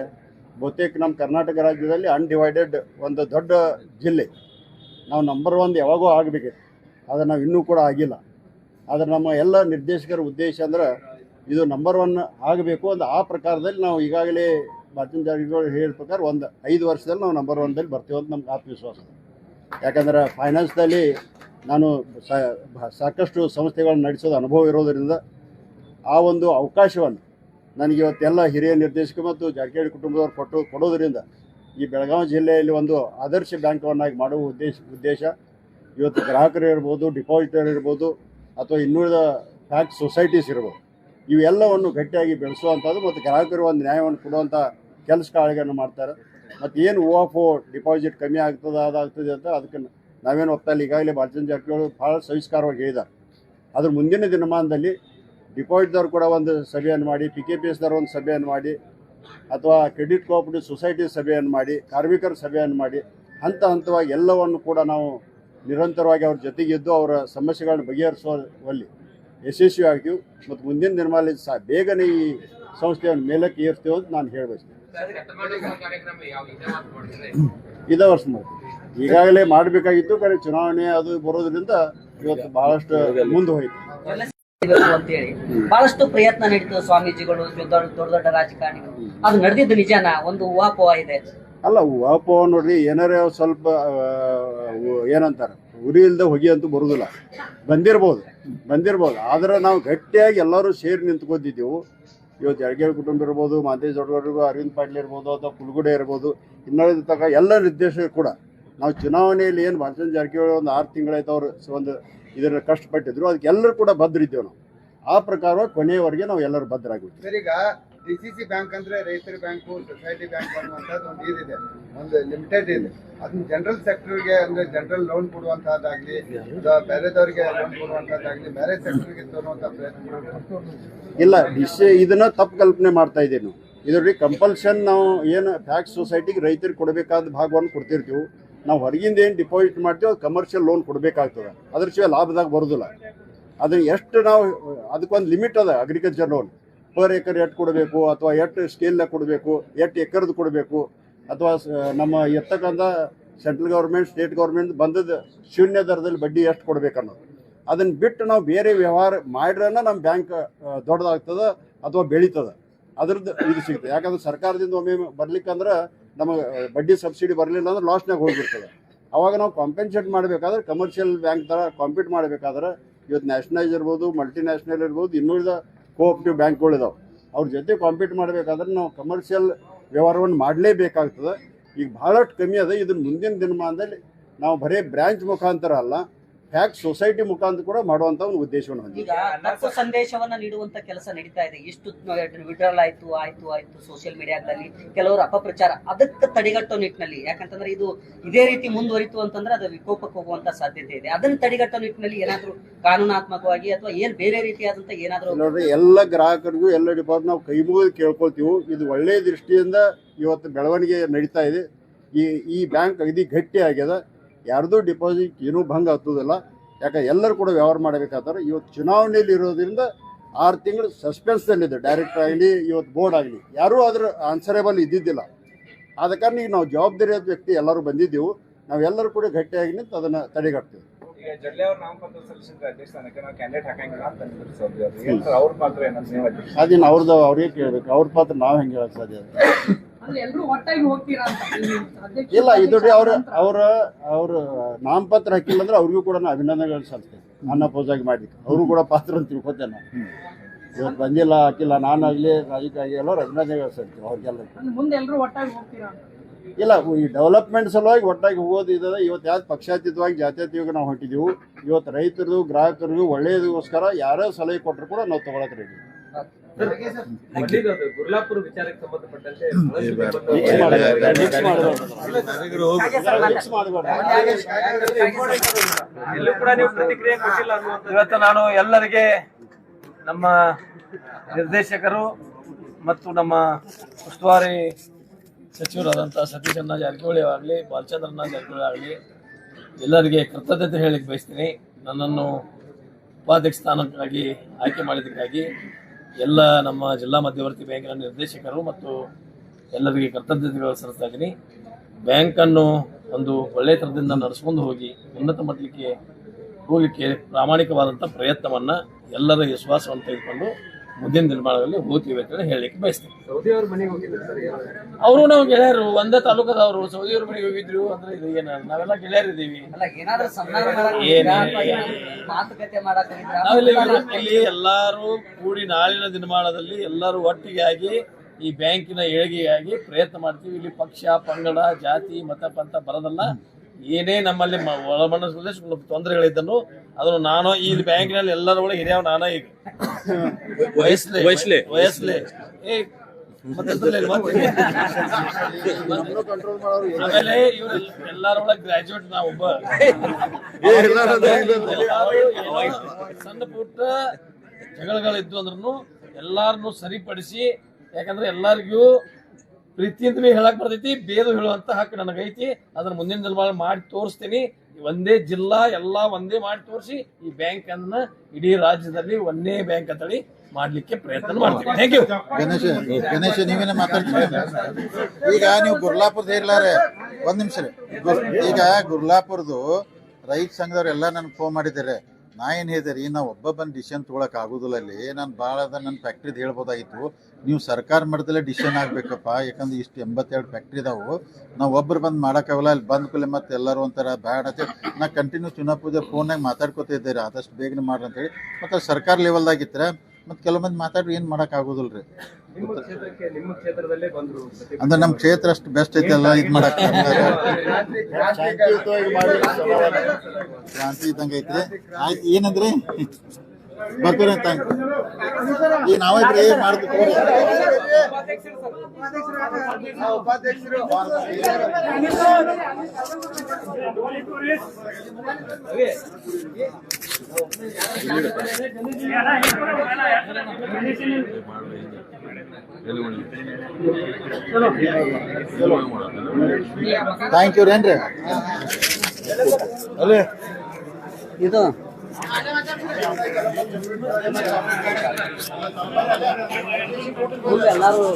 ಬಹುತೇಕ ನಮ್ಮ ಕರ್ನಾಟಕ ರಾಜ್ಯದಲ್ಲಿ ಅನ್ಡಿವೈಡೆಡ್ ಒಂದು ದೊಡ್ಡ ಜಿಲ್ಲೆ. ನಾವು ನಂಬರ್ ಒನ್ ಯಾವಾಗೂ ಆಗಬೇಕಿತ್ತು ಆದರೆ ನಾವು ಇನ್ನೂ ಕೂಡ ಆಗಿಲ್ಲ. ಆದರೆ ನಮ್ಮ ಎಲ್ಲ ನಿರ್ದೇಶಕರ ಉದ್ದೇಶ ಅಂದ್ರೆ ಇದು ನಂಬರ್ ಒನ್ ಆಗಬೇಕು ಒಂದು ಆ ಪ್ರಕಾರದಲ್ಲಿ ನಾವು ಈಗಾಗಲೇ ಮಾರ್ಟಿನ್ ಜಾರಕಿಹೊಳಿ ಹೇಳಿದ ಪ್ರಕಾರ ಒಂದು ಐದು ವರ್ಷದಲ್ಲಿ ನಾವು ನಂಬರ್ ಒನ್ದಲ್ಲಿ ಬರ್ತೀವಿ ಅಂತ ನಮ್ಗೆ ಆತ್ಮವಿಶ್ವಾಸ ಯಾಕಂದರೆ ಫೈನಾನ್ಸ್ದಲ್ಲಿ ನಾನು ಸಾಕಷ್ಟು ಸಂಸ್ಥೆಗಳನ್ನು ನಡೆಸೋದು ಅನುಭವ ಇರೋದರಿಂದ ಆ ಒಂದು ಅವಕಾಶವನ್ನು ನನಗೆ ಇವತ್ತೆಲ್ಲ ಹಿರಿಯ ನಿರ್ದೇಶಕ ಮತ್ತು ಜಾರಕಿಹೊಳಿ ಕುಟುಂಬದವರು ಕೊಟ್ಟು ಕೊಡೋದರಿಂದ ಈ ಬೆಳಗಾವಿ ಜಿಲ್ಲೆಯಲ್ಲಿ ಒಂದು ಆದರ್ಶ ಬ್ಯಾಂಕವನ್ನಾಗಿ ಮಾಡುವ ಉದ್ದೇಶ ಉದ್ದೇಶ ಇವತ್ತು ಗ್ರಾಹಕರು ಇರ್ಬೋದು, ಡಿಪಾಸಿಟರ್ ಇರ್ಬೋದು, ಅಥವಾ ಇನ್ನುಳಿದ ಬ್ಯಾಂಕ್ ಸೊಸೈಟೀಸ್ ಇರ್ಬೋದು. ಇವೆಲ್ಲವನ್ನು ಗಟ್ಟಿಯಾಗಿ ಬೆಳೆಸುವಂಥದ್ದು ಮತ್ತು ಗ್ರಾಹಕರು ಒಂದು ನ್ಯಾಯವನ್ನು ಕೊಡುವಂಥ ಕೆಲಸ ಕಾರ್ಯಗಳನ್ನು ಮಾಡ್ತಾರೆ. ಮತ್ತು ಏನು ಓ ಆಫ್ ಡಿಪಾಸಿಟ್ ಕಮ್ಮಿ ಆಗ್ತದೆ, ಅದಾಗ್ತದೆ ಅಂತ ಅದಕ್ಕೆ ನಾವೇನು ಒತ್ತಲ್ಲಿ ಈಗಾಗಲೇ ಬಾಲಚಂದ್ರ ಜಾರಕಿಹೊಳಿ ಭಾಳ ಸವಿಸ್ಕಾರವಾಗಿ ಹೇಳಿದ್ದಾರೆ. ಅದ್ರ ಮುಂದಿನ ದಿನಮಾನದಲ್ಲಿ ಡಿಪಾಸಿಟ್ದವ್ರು ಕೂಡ ಒಂದು ಸಭೆಯನ್ನು ಮಾಡಿ ಪಿ ಕೆ ಪಿ ಎಸ್ದವ್ರು ಒಂದು ಸಭೆಯನ್ನು ಮಾಡಿ ಅಥವಾ ಕ್ರೆಡಿಟ್ ಕೋಆಪರೇಟಿವ್ ಸೊಸೈಟಿ ಸಭೆಯನ್ನು ಮಾಡಿ ಕಾರ್ಮಿಕರ ಸಭೆಯನ್ನು ಮಾಡಿ ಹಂತ ಹಂತವಾಗಿ ಎಲ್ಲವನ್ನು ಕೂಡ ನಾವು ನಿರಂತರವಾಗಿ ಅವ್ರ ಜೊತೆಗಿದ್ದು ಅವರ ಸಮಸ್ಯೆಗಳನ್ನು ಬಗೆಹರಿಸುವಲ್ಲಿ ಯಶಸ್ವಿ ಆಗ್ತೀವಿ. ಮತ್ತು ಮುಂದಿನ ದಿನಮಾನದಲ್ಲಿ ಸಹ ಬೇಗನೆ ಈ ಸಂಸ್ಥೆಯನ್ನು ಮೇಲಕ್ಕೆ ಏರ್ತೀವಿ ಅಂತ ನಾನು ಹೇಳಬಯಸ್ತೀನಿ ಇದೇ ವರ್ಷ ಮಾಡ್ತೀವಿ ಈಗಾಗಲೇ ಮಾಡಬೇಕಾಗಿತ್ತು ಕಡೆ ಚುನಾವಣೆ ಅದು ಬರೋದ್ರಿಂದ ಇವತ್ತು ಬಹಳಷ್ಟು ಮುಂದೆ ಹೋಯ್ತು. ಅಂತೇಳಿ. ಬಹಳಷ್ಟು ಪ್ರಯತ್ನ ನಡೀತದೆ ಸ್ವಾಮೀಜಿಗಳು ದೊಡ್ಡ ದೊಡ್ಡ ರಾಜಕಾರಣಿಗಳು. ಅದು ನಡೆದಿದ್ದು ನಿಜಾನ? ಒಂದು ಊಹಾಪೋಹ ಇದೆ. ಅಲ್ಲ ವಾಪ ನೋಡ್ರಿ ಏನಾರ ಸ್ವಲ್ಪ ಏನಂತಾರೆ ಉರಿ ಇಲ್ಲದೆ ಹೊಗೆ ಅಂತೂ ಬರುದಿಲ್ಲ. ಬಂದಿರ್ಬೋದು ಬಂದಿರ್ಬೋದು. ಆದ್ರೆ ನಾವು ಗಟ್ಟಿಯಾಗಿ ಎಲ್ಲರೂ ಸೇರಿ ನಿಂತ್ಕೊಂಡಿದ್ದೀವಿ. ಇವತ್ತು ಎಡಗೇರಿ ಕುಟುಂಬ ಇರ್ಬೋದು ಮಾದೇಶ್ ದೊಡ್ಡವರಿಗೂ ಅರವಿಂದ್ ಪಾಟೀಲ್ ಇರ್ಬೋದು ಅಥವಾ ಕುಲ್ಗುಡೆ ಇರ್ಬೋದು ಇನ್ನೊಂದು ತನಕ ಎಲ್ಲ ನಿರ್ದೇಶಕರು ಕೂಡ. ನಾವು ಚುನಾವಣೆಯಲ್ಲಿ ಏನು ಭಾಷಣ ಜಾರಕಿಹೊಳಿ ಒಂದು ಆರು ತಿಂಗಳಾಯ್ತು ಅವರು ಒಂದು ಇದರ ಕಷ್ಟಪಟ್ಟಿದ್ರು. ಅದಕ್ಕೆ ಎಲ್ಲರೂ ಕೂಡ ಭದ್ರಿದ್ದೇವೆ ನಾವು. ಆ ಪ್ರಕಾರ ಕೊನೆಯವರೆಗೆ ನಾವು ಎಲ್ಲರೂ ಭದ್ರಾಗಿರ್ತೀವಿ ಸರ್ ಈಗ ಡಿ ಸಿ ಸಿ ಬ್ಯಾಂಕ್ ಅಂದ್ರೆ ರೈತರ ಬ್ಯಾಂಕು ಸೊಸೈಟಿ ಬ್ಯಾಂಕ್ ಅನ್ನುವಂಥದ್ದು ಒಂದು ಇದಿದೆ ಒಂದು ಲಿಮಿಟೆಡ್ ಇದೆ. ಅದನ್ನ ಜನರಲ್ ಸೆಕ್ಟರ್ಗೆ ಅಂದ್ರೆ ಜನರಲ್ ಲೋನ್ ಕೊಡುವಂತಹದ್ದಾಗ್ಲಿ ಬೇರೆದವರಿಗೆ ಲೋನ್ ಕೊಡುವಂತಹದ್ದಾಗ್ಲಿ ಬೇರೆ ಸೆಕ್ಟರ್ಗೆ ತರುವಂತ ಪ್ರಯತ್ನ. ಇಲ್ಲ ಇದನ್ನ ತಪ್ಪು ಕಲ್ಪನೆ ಮಾಡ್ತಾ ಇದ್ದೀವಿ ನಾವು. ಇದ್ರಲ್ಲಿ ಕಂಪಲ್ಷನ್ ನಾವು ಏನು ಫ್ಯಾಕ್ಸ್ ಸೊಸೈಟಿಗೆ ರೈತರಿಗೆ ಕೊಡಬೇಕಾದ ಭಾಗವನ್ನು ಕೊಡ್ತಿರ್ತೀವಿ. ನಾವು ಹೊರಗಿಂದ ಏನು ಡಿಪಾಸಿಟ್ ಮಾಡ್ತೀವಿ ಅದು ಕಮರ್ಷಿಯಲ್ ಲೋನ್ ಕೊಡಬೇಕಾಗ್ತದೆ. ಅದ್ರ ಶಿವಾಯ ಲಾಭದಾಗ ಬರೋದಿಲ್ಲ. ಅದನ್ನ ಎಷ್ಟು ನಾವು, ಅದಕ್ಕೊಂದು ಲಿಮಿಟ್ ಅದ ಅಗ್ರಿಕಲ್ಚರ್ ಲೋನ್ ಪರ್ ಎಕರ್ ಎಟ್ ಕೊಡಬೇಕು, ಅಥವಾ ಎಷ್ಟು ಸ್ಕೇಲ್ನಾಗ ಕೊಡಬೇಕು ಎಷ್ಟು ಎಕರ್ದು ಕೊಡಬೇಕು, ಅಥವಾ ನಮ್ಮ ಎತ್ತಕ್ಕಂಥ ಸೆಂಟ್ರಲ್ ಗೌರ್ಮೆಂಟ್ ಸ್ಟೇಟ್ ಗೌರ್ಮೆಂಟ್ ಬಂದದ ಶೂನ್ಯ ದರದಲ್ಲಿ ಬಡ್ಡಿ ಎಷ್ಟು ಕೊಡ್ಬೇಕು ಅನ್ನೋದು ಅದನ್ನ ಬಿಟ್ಟು ನಾವು ಬೇರೆ ವ್ಯವಹಾರ ಮಾಡ್ರನ್ನ ನಮ್ಮ ಬ್ಯಾಂಕ್ ದೊಡ್ಡದಾಗ್ತದೆ ಅಥವಾ ಬೆಳೀತದೆ. ಅದ್ರದ್ದು ಇದು ಸಿಗುತ್ತೆ. ಯಾಕಂದ್ರೆ ಸರ್ಕಾರದಿಂದ ಒಮ್ಮೆ ಬರ್ಲಿಕ್ಕಂದ್ರೆ ನಮಗೆ ಬಡ್ಡಿ ಸಬ್ಸಿಡಿ ಬರಲಿಲ್ಲ ಅಂದ್ರೆ ಲಾಸ್ನಾಗ ಹೋಗ್ಬಿಡ್ತದೆ. ಅವಾಗ ನಾವು ಕಾಂಪೆನ್ಸೇಟ್ ಮಾಡಬೇಕಾದ್ರೆ ಕಮರ್ಷಿಯಲ್ ಬ್ಯಾಂಕ್ ಥರ ಕಾಂಪೀಟ್ ಮಾಡಬೇಕಾದ್ರೆ ಇವತ್ತು ನ್ಯಾಷನಲೈಸ್ ಇರ್ಬೋದು ಮಲ್ಟಿನ್ಯಾಷನಲ್ ಇರ್ಬೋದು, ಇನ್ನುಳಿದ ಕೋಆಪ್ಟಿವ್ ಬ್ಯಾಂಕ್ಗಳಿದಾವೆ ಅವ್ರ ಜೊತೆ ಕಾಂಪೀಟ್ ಮಾಡಬೇಕಾದ್ರೆ ನಾವು ಕಮರ್ಷಿಯಲ್ ವ್ಯವಹಾರವನ್ನು ಮಾಡಲೇಬೇಕಾಗ್ತದೆ. ಈಗ ಭಾಳಷ್ಟು ಕಮ್ಮಿ ಅದ. ಇದನ್ನ ಮುಂದಿನ ದಿನಮಾನದಲ್ಲಿ ನಾವು ಬರೀ ಬ್ರ್ಯಾಂಚ್ ಮುಖಾಂತರ ಅಲ್ಲ ಟ್ಯಾಕ್ಸ್ ಸೊಸೈಟಿ ಮುಖಾಂತರ ಕೂಡ ಮಾಡುವಂತ ಒಂದು ಉದ್ದೇಶವನ್ನು ಹೊಂದಿದೆ. ಈಗ ತಪ್ಪು ಸಂದೇಶವನ್ನ ನೀಡುವಂತ ಕೆಲಸ ನಡೀತಾ ಇದೆ. ಇಷ್ಟು ವಿಡ್ರಾಲ್ ಆಯ್ತು ಆಯ್ತು ಆಯ್ತು ಸೋಷಿಯಲ್ ಮೀಡಿಯಾದಲ್ಲಿ ಕೆಲವರು ಅಪಪ್ರಚಾರ ಅದಕ್ಕೆ ತಡೆಗಟ್ಟೋ ನಿಟ್ಟಿನಲ್ಲಿ ಯಾಕಂತಂದ್ರೆ ಇದು ಇದೇ ರೀತಿ ಮುಂದುವರಿತು ಅಂತಂದ್ರೆ ಅದು ವಿಕೋಪಕ್ಕೆ ಹೋಗುವಂತ ಸಾಧ್ಯತೆ ಇದೆ. ಅದನ್ನ ತಡೆಗಟ್ಟೋ ನಿಟ್ಟಿನಲ್ಲಿ ಏನಾದ್ರೂ ಕಾನೂನಾತ್ಮಕವಾಗಿ ಅಥವಾ ಏನ್ ಬೇರೆ ರೀತಿಯಾದಂತ ಏನಾದ್ರೂ ನೋಡ್ರಿ ಎಲ್ಲ ಗ್ರಾಹಕರಿಗೂ ಎಲ್ಲ ಡಿಪಾರ್ಟ್ ನಾವು ಕೈ ಮುಗಿದು ಕೇಳ್ಕೊಳ್ತೀವಿ. ಇದು ಒಳ್ಳೆಯ ದೃಷ್ಟಿಯಿಂದ ಇವತ್ತು ಬೆಳವಣಿಗೆ ನಡೀತಾ ಇದೆ. ಈ ಈ ಬ್ಯಾಂಕ್ ಅಗದಿ ಗಟ್ಟಿ ಆಗ್ಯದ ಯಾರ್ದು ಡಿಪಾಸಿಟ್ ಏನೂ ಭಂಗ ಹತ್ತೋದಿಲ್ಲ ಯಾಕೆ ಎಲ್ಲರೂ ಕೂಡ ವ್ಯವಹಾರ ಮಾಡಬೇಕಾದ್ರೆ ಇವತ್ತು ಚುನಾವಣೆಯಲ್ಲಿ ಇರೋದ್ರಿಂದ ಆರು ತಿಂಗಳು ಸಸ್ಪೆನ್ಸ್ನಲ್ಲಿದೆ ಡೈರೆಕ್ಟರ್ ಆಗಲಿ ಇವತ್ತು ಬೋರ್ಡ್ ಆಗಲಿ. ಯಾರೂ ಅದ್ರ ಆನ್ಸರೇಬಲ್ ಇದ್ದಿದ್ದಿಲ್ಲ. ಆದ ಕಾರಣ ಈಗ ನಾವು ಜವಾಬ್ದಾರಿಯಾದ ವ್ಯಕ್ತಿ ಎಲ್ಲರೂ ಬಂದಿದ್ದೆವು. ನಾವೆಲ್ಲರೂ ಕೂಡ ಗಟ್ಟಿಯಾಗಿ ನಿಂತು ಅದನ್ನು ತಡೆಗಟ್ತೀವಿ. ಅದೇನು ಅವ್ರದ್ದು ಅವ್ರಿಗೆ ಕೇಳಬೇಕು? ಅವ್ರ ಪಾತ್ರ ನಾವು ಹೆಂಗೆ ಹೇಳಕ್ ಸಾಧ್ಯ? ಇಲ್ಲ ಇದು ಅವ್ರ ಅವ್ರ ಅವ್ರ ನಾಮಪತ್ರ ಹಾಕಿಲ್ಲ ಅಂದ್ರೆ ಅವ್ರಿಗೂ ಕೂಡ ನಾವು ಅಭಿನಂದನೆಗಳು ಸಲ್ಲಿಸ್ತೇವೆ. ನನ್ನ ಆಗಿ ಮಾಡಿ ಅವರು ಕೂಡ ಪಾತ್ರ ಅಂತ ತಿಳ್ಕೊತೇನೆ ನಾವು ಇವತ್ತು ಬಂದಿಲ್ಲ ಹಾಕಿಲ್ಲ. ನಾನಾಗಲಿ ರಾಜಕೀಯ ಎಲ್ಲರೂ ಅಭಿನಂದನೆಗಳು ಸಲ್ತೆ ಅವ್ರಿಗೆಲ್ಲ ಮುಂದೆ ಎಲ್ರು ಒಟ್ಟಾಗಿ ಹೋಗ್ತೀರಾ ಅಂತ? ಇಲ್ಲ ಈ ಡೆವಲಪ್ಮೆಂಟ್ ಸಲುವಾಗಿ ಒಟ್ಟಾಗಿ ಹೋಗೋದು ಇದೆ ಇವತ್ತು ಯಾವ್ದು ಪಕ್ಷಾತೀತವಾಗಿ ಜಾತ್ಯತೀತವಾಗಿ ನಾವು ಹೊಂಟಿದ್ದೀವಿ. ಇವತ್ತು ರೈತರದು ಗ್ರಾಹಕರಿಗೂ ಒಳ್ಳೆಯದಕ್ಕೋಸ್ಕರ ಯಾರೋ ಸಲಹೆ ಕೊಟ್ಟರು ಕೂಡ ನಾವು ತೊಗೊಳಕ್ಕೆ ರೆಡಿ ಗುರ್ಲಾಪುರ ವಿಚಾರಕ್ಕೆ ಸಂಬಂಧಪಟ್ಟಂತೆ ಎಲ್ಲೂ ಕೂಡ ನೀವು ಪ್ರತಿಕ್ರಿಯೆ ಕೊಟ್ಟಿಲ್ಲ ಇವತ್ತು ನಾನು ಎಲ್ಲರಿಗೆ ನಮ್ಮ ನಿರ್ದೇಶಕರು ಮತ್ತು ನಮ್ಮ ಉಸ್ತುವಾರಿ ಸಚಿವರಾದಂಥ ಸತೀಶಣ್ಣ ಜಾರಕಿಹೊಳಿ ಆಗಲಿ ಬಾಲಚಂದ್ರಣ್ಣ ಜಾರಕಿಹೊಳಿ ಆಗಲಿ ಎಲ್ಲರಿಗೆ ಕೃತಜ್ಞತೆ ಹೇಳಿಕ್ ಬಯಸ್ತೀನಿ. ನನ್ನನ್ನು ಉಪಾಧ್ಯಕ್ಷ ಸ್ಥಾನಕ್ಕಾಗಿ ಆಯ್ಕೆ ಮಾಡಿದ್ದಕ್ಕಾಗಿ ಎಲ್ಲ ನಮ್ಮ ಜಿಲ್ಲಾ ಮಧ್ಯವರ್ತಿ ಬ್ಯಾಂಕಿನ ನಿರ್ದೇಶಕರು ಮತ್ತು ಎಲ್ಲರಿಗೆ ಕೃತಜ್ಞತೆಗಳು ಸಲ್ಲಿಸ್ತಾ ಇದ್ದೀನಿ. ಬ್ಯಾಂಕನ್ನು ಒಂದು ಒಳ್ಳೆಯ ಥರದಿಂದ ನಡೆಸ್ಕೊಂಡು ಹೋಗಿ ಉನ್ನತ ಮಟ್ಟಕ್ಕೆ ಹೋಗಲಿಕ್ಕೆ ಪ್ರಾಮಾಣಿಕವಾದಂಥ ಪ್ರಯತ್ನವನ್ನು ಎಲ್ಲರ ವಿಶ್ವಾಸವನ್ನು ತೆಗೆದುಕೊಂಡು ಮುಂದಿನ ದಿನಮಾನದಲ್ಲಿ ಹೋಗ್ತೀವಿ ಅಂತೇಳಿ ಹೇಳಲಿಕ್ಕೆ ಬಯಸ್ತೇನೆ. ಸೌದಿ ಅವ್ರ ಮನೆಗೆ ಹೋಗಿದ್ರು ಸರ್ ಅವರು ನಾವು ಗೆಳೆಯರು ಒಂದೇ ತಾಲೂಕದವರು. ಸೌದಿಯವ್ರ ಮನೆಗೆ ಹೋಗಿದ್ರು ಅಂದ್ರೆ ಇದು ಏನ? ನಾವೆಲ್ಲ ಗೆಳೆಯರಿದ್ದೀವಿ ಅಲ್ಲ ಏನಾದ್ರೂ ಮಾಡಕ್ ಏನ್- ಮಾತುಕತೆ ಮಾಡಕ್? ಇಲ್ಲಿ ಎಲ್ಲರೂ ಕೂಡಿ ನಾಳಿನ ದಿನಮಾನದಲ್ಲಿ ಎಲ್ಲರೂ ಒಟ್ಟಿಗೆ ಆಗಿ ಈ ಬ್ಯಾಂಕಿನ ಏಳಿಗೆಯಾಗಿ ಪ್ರಯತ್ನ ಮಾಡ್ತೀವಿ. ಇಲ್ಲಿ ಪಕ್ಷ ಪಂಗಡ ಜಾತಿ ಮತ ಪಂಥ ಬರೋದಲ್ಲ. ಏನೇ ನಮ್ಮಲ್ಲಿ ಮ- ಮನಸ್ಸು ತೊಂದರೆಗಳಿದ್ದನು ಅದನ್ನು ನಾನು ಈ ಬ್ಯಾಂಕಿನಲ್ಲಿ ಎಲ್ಲರ ಒಳಗೆ ಹಿರಿಯವ್ ನಾನು ಈಗ. ವಯಸ್ಸಲೆ ವಯಸ್ಸಲೆ ಏ ಮತ್ತೆ ಎಂತಲೇ ಇಲ್ಲ, ಮತ್ತೆ? ಮಾಡೋರು ಆಮೇಲೆ ಇವ್ರ ಎಲ್ಲರೊಳಗೆ ಗ್ರಾಜುಯೇಟ್ ನಾ ಒಬ್ಬ. ಸಣ್ಣ ಪುಟ್ಟ ಜಗಳಗಳಿದ್ದು ಅಂದ್ರೂ ಎಲ್ಲಾರನ್ನು ಸರಿಪಡಿಸಿ ಯಾಕಂದ್ರೆ ಎಲ್ಲಾರಿಗೂ ಪ್ರೀತಿಯಿಂದ ಅಂತ ಹೇಳಕ್ ಬರ್ತೈತಿ ಬೇದು ಹೇಳುವಂತ ಹಕ್ಕು ನನಗೈತಿ. ಅದನ್ನ ಮುಂದಿನ ದಿನ ಮಾಡಿ ತೋರಿಸ್ತೀನಿ. ಒಂದೇ ಜಿಲ್ಲಾ ಎಲ್ಲ ಒಂದೇ ಮಾಡಿ ತೋರಿಸಿ ಈ ಬ್ಯಾಂಕ್ ಅನ್ನ ಇಡೀ ರಾಜ್ಯದಲ್ಲಿ ಒಂದೇ ಬ್ಯಾಂಕ್ ಅಂತೇಳಿ ಮಾಡ್ಲಿಕ್ಕೆ ಪ್ರಯತ್ನ ಮಾಡ್ತೀವಿ. ಥ್ಯಾಂಕ್ ಯು ಗಣೇಶ ಗಣೇಶ, ನೀವೇನ ಮಾತಾಡ್ತೀರಿ? ಈಗ ನೀವು ಗುರ್ಲಾಪುರದ ಹೇರ್ಲಾರೆ ಒಂದ್ ನಿಮಿಷ ಈಗ ಗುರ್ಲಾಪುರದು ರೈತ ಸಂಘದವ್ರು ಎಲ್ಲ ನನ್ಗೆ ಫೋನ್ ಮಾಡಿದ್ದಾರೆ. ನಾ ಏನು ಹೇಳಿದೆ ನಾ ಒಬ್ಬ ಬಂದು ಡಿಸಿಷನ್ ತೊಗೊಳಕ್ ಆಗೋದಿಲ್ಲ ಅಲ್ಲಿ ನಾನು ಭಾಳ ಅದ ನನ್ನ ಫ್ಯಾಕ್ಟ್ರಿದ್ ಹೇಳ್ಬೋದಾಗಿತ್ತು. ನೀವು ಸರ್ಕಾರ ಮಟ್ಟದಲ್ಲೇ ಡಿಸಿಷನ್ ಆಗ್ಬೇಕಪ್ಪ, ಯಾಕಂದ್ರೆ ಇಷ್ಟು ಎಂಬತ್ತೆರಡು ಫ್ಯಾಕ್ಟ್ರಿ ಇದಾವೆ ನಾವು ಒಬ್ರು ಬಂದು ಮಾಡೋಕ್ಕಾಗಲ್ಲ, ಅಲ್ಲಿ ಬಂದ ಕೂಲೆ ಮತ್ತೆ ಎಲ್ಲರೂ ಒಂಥರ ಬ್ಯಾಡ್ ಅಂತ ನಾ ಕಂಟಿನ್ಯೂ ಚುನಾವ್ ಪೂಜೆ ಫೋನಾಗ ಮಾತಾಡ್ಕೋತಿದ್ದೆ ರೀ, ಆದಷ್ಟು ಬೇಗನೆ ಮಾಡ್ರಿ ಅಂತೇಳಿ ಮತ್ತೆ ಸರ್ಕಾರ ಲೆವೆಲ್ದಾಗಿತ್ತರ ಮತ್ತೆ ಕೆಲವು ಮಂದಿ ಮಾತಾಡ್ರಿ ಏನು ಮಾಡಕ್ ರೀ ಅಂದ್ರೆ ನಮ್ಮ ಕ್ಷೇತ್ರ ಅಷ್ಟು ಬೆಸ್ಟ್ ಐತಲ್ಲ ಇದು ಮಾಡಕ್ ಶಾಂತಿಯುತವಾಗಿ ಮಾಡಿ ಕ್ರಾಂತಿ ಇದ್ದಂಗೈತ್ರಿ ಆಯ್ತು ಏನಂದ್ರಿ? ಬರ್ತೀರಿ ಅಂತ ಈಗ ನಾವಿಬ್ರಿ ಮಾಡ್ತೀವಿ ಉಪಾಧ್ಯಕ್ಷರು ಥ್ಯಾಂಕ್ ಯು ಏನ್ರಿ ಇದು ಎಲ್ಲಾರು